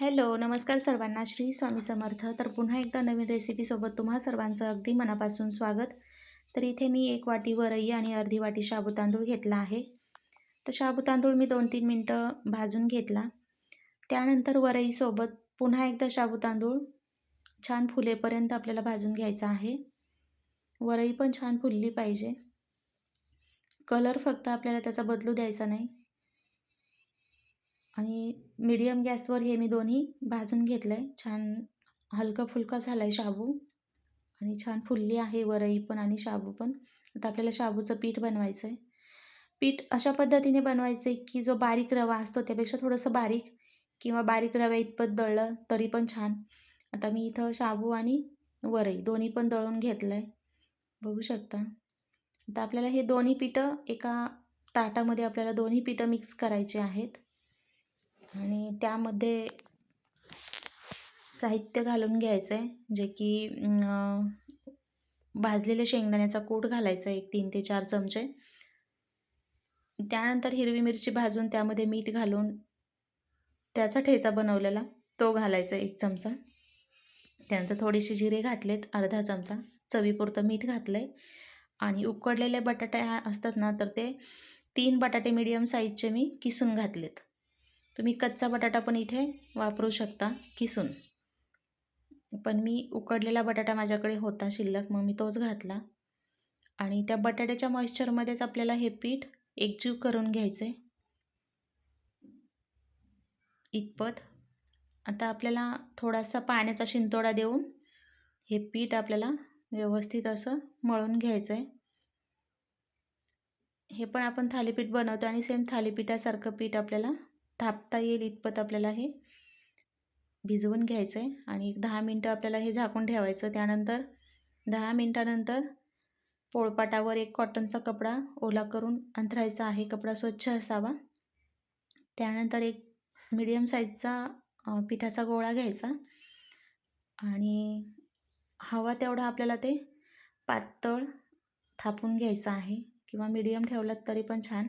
Hello नमस्कार सर्वांना. श्री स्वामी समर्थ. तर पुन्हा एकदा नवीन रेसिपीसोबत तुम्हा सर्वांचं अगदी मनापासून स्वागत. तर इथे मी एक वाटी वरई आणि अर्धी वाटी शाबू तांदूळ घेतला आहे. तर शाबू तांदूळ मी दोन तीन मिनटं भाजून घेतला. त्यानंतर वरईसोबत पुन्हा एकदा शाबू तांदूळ छान फुलेपर्यंत आपल्याला भाजून घ्यायचा आहे. वरई पण छान फुलली पाहिजे. कलर फक्त आपल्याला त्याचा बदलू द्यायचा नाही. आणि मिडियम गॅसवर हे मी दोन्ही भाजून घेतलं आहे छान हलका फुलका झाला आहे शाबू. आणि छान फुलली आहे वरई पण आणि शाबू पण. आता आपल्याला शाबूचं पीठ बनवायचं आहे पीठ अशा पद्धतीने बनवायचं आहे की जो बारीक रवा असतो त्यापेक्षा थोडंसं बारीक किंवा बारीक रव्या इतपत दळलं तरी पण छान. आता मी इथं शाबू आणि वरई दोन्ही पण दळून घेतलं आहे बघू शकता. आता आपल्याला हे दोन्ही पिठं एका ताटामध्ये आपल्याला दोन्ही पिठं मिक्स करायचे आहेत. आणि त्यामध्ये साहित्य घालून घ्यायचं आहे जे की भाजलेले शेंगदाण्याचा कूट घालायचा एक तीन ते चार चमचे. त्यानंतर हिरवी मिरची भाजून त्यामध्ये मीठ घालून त्याचा ठेचा बनवलेला तो घालायचा एक चमचा. त्यानंतर थोडेसे जिरे घातलेत अर्धा चमचा. चवीपुरतं मीठ घातलं आहे आणि उकडलेले बटाटे असतात ना तर ते तीन बटाटे मीडियम साईजचे मी किसून घातलेत. तुम्ही कच्चा बटाटा पण इथे वापरू शकता किसून. पण मी उकडलेला बटाटा माझ्याकडे होता शिल्लक मग मी तोच घातला. आणि त्या बटाट्याच्या मॉइश्चरमध्येच आपल्याला हे पीठ एकजीव करून घ्यायचं. आहे इतपत. आता आपल्याला थोडासा पाण्याचा शिंतोडा देऊन हे पीठ आपल्याला व्यवस्थित असं मळून घ्यायचं आहे हे पण आपण थालीपीठ बनवतो आणि सेम थालीपीठासारखं पीठ आपल्याला थापता येईल इतपत आपल्याला हे भिजवून घ्यायचं आहे आणि एक दहा मिनटं आपल्याला हे झाकून ठेवायचं. त्यानंतर दहा मिनटानंतर पोळपाटावर एक कॉटनचा कपडा ओला करून अंथरायचा आहे. कपडा स्वच्छ असावा. त्यानंतर एक मीडियम साईजचा पिठाचा गोळा घ्यायचा. आणि हवा तेवढा आपल्याला ते पातळ थापून घ्यायचं आहे. किंवा मीडियम ठेवलात तरी पण छान.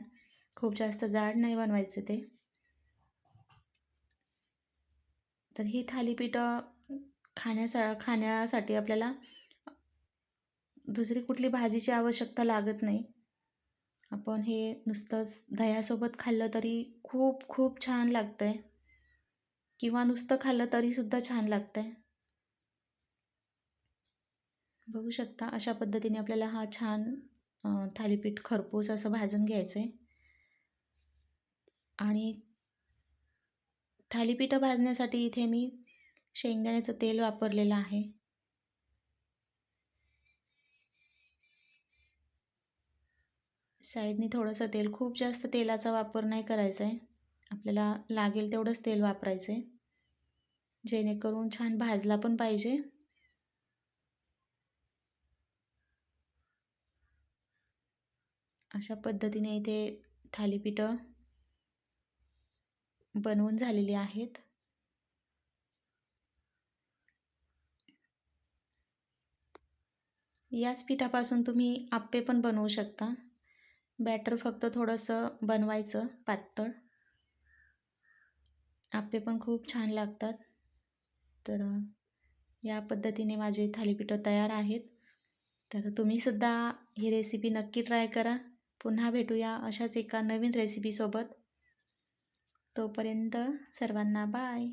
खूप जास्त जाड नाही बनवायचं ते. तर ही थालीपीठं खाण्यासा खाण्यासाठी आपल्याला दुसरी कुठली भाजीची आवश्यकता लागत नाही. आपण हे नुसतंच दह्यासोबत खाल्लं तरी खूप खूप छान लागतं आहे किंवा नुसतं खाल्लं तरीसुद्धा छान लागतं आहे बघू शकता अशा पद्धतीने आपल्याला हा छान थालीपीठ खरपूस असं भाजून घ्यायचं आहे आणि थालीपीठं भाजण्यासाठी इथे मी शेंगदाण्याचं तेल वापरलेलं आहे. साईडने थोडंसं तेल खूप जास्त तेलाचा वापर नाही करायचा आहे आपल्याला लागेल तेवढंच तेल वापरायचं आहे जेणेकरून छान भाजला पण पाहिजे. अशा पद्धतीने इथे थालीपीठं बनवून झालेली आहेत. याच पिठापासून तुम्ही आप्पे पण बनवू शकता. बॅटर फक्त थोडंसं बनवायचं पातळ. आप्पे पण खूप छान लागतात. तर या पद्धतीने माझे थालीपीठं तयार आहेत. तर तुम्हीसुद्धा ही रेसिपी नक्की ट्राय करा. पुन्हा भेटूया अशाच एका नवीन रेसिपीसोबत तोपर्यंत सर्वांना बाय.